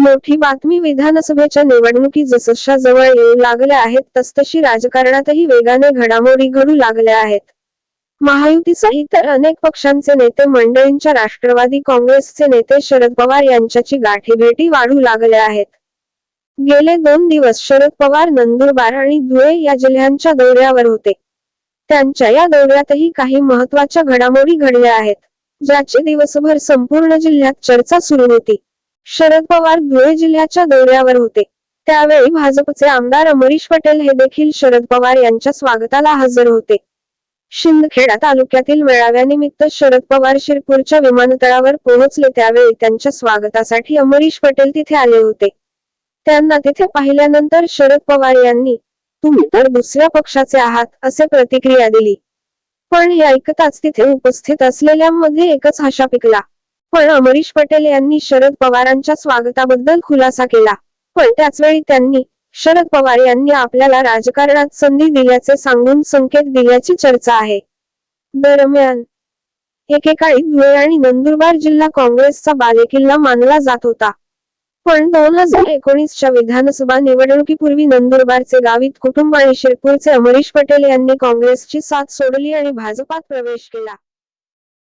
मोठी बातमी विधानसभेच्या निवडणुकी जसशा जवळ येऊ लागल्या आहेत तसतशी राजकारणातही वेगाने घडामोडी घडू लागल्या आहेत. महायुतीसह इतर अनेक पक्षांचे नेते मंडळींच्या राष्ट्रवादी काँग्रेसचे नेते शरद पवार यांच्याची गाठीभेटी वाढू लागल्या आहेत. गेले दोन दिवस शरद पवार नंदुरबार आणि धुळे या जिल्ह्यांच्या दौऱ्यावर होते. त्यांच्या या दौऱ्यातही काही महत्त्वाच्या घडामोडी घडल्या आहेत ज्याची दिवसभर संपूर्ण जिल्ह्यात चर्चा सुरू होती. शरद पवार धुळे जिल्ह्याच्या दौऱ्यावर होते. त्यावेळी भाजपचे आमदार अमरीश पटेल हे देखील शरद पवार यांच्या स्वागताला हजर होते. शिंदखेडा तालुक्यातील मेळाव्यानिमित्त शरद पवार शिरपूरच्या विमानतळावर पोहोचले त्यावेळी त्यांच्या स्वागतासाठी अमरीश पटेल तिथे आले होते. त्यांना तिथे पाहिल्यानंतर शरद पवार यांनी तुम्ही तर दुसऱ्या पक्षाचे आहात असे प्रतिक्रिया दिली. पण हे ऐकताच तिथे उपस्थित असलेल्यांमध्ये एकच हशा पिकला. पण अमरीश पटेल यांनी शरद पवारांच्या स्वागताबद्दल खुलासा केला. पण त्याच वेळी त्यांनी शरद पवार यांनी आपल्याला राजकारणात संधी दिल्याचे सांगून संकेत दिल्याची चर्चा आहे. दरम्यान एकेकाळी धुळे आणि नंदुरबार जिल्हा काँग्रेसचा बालेकिल्ला मानला जात होता. पण दोन हजार एकोणीसच्या विधानसभा निवडणुकीपूर्वी नंदुरबारचे गावित कुटुंब आणि शिरपूरचे अमरीश पटेल यांनी काँग्रेसची साथ सोडली आणि भाजपात प्रवेश केला.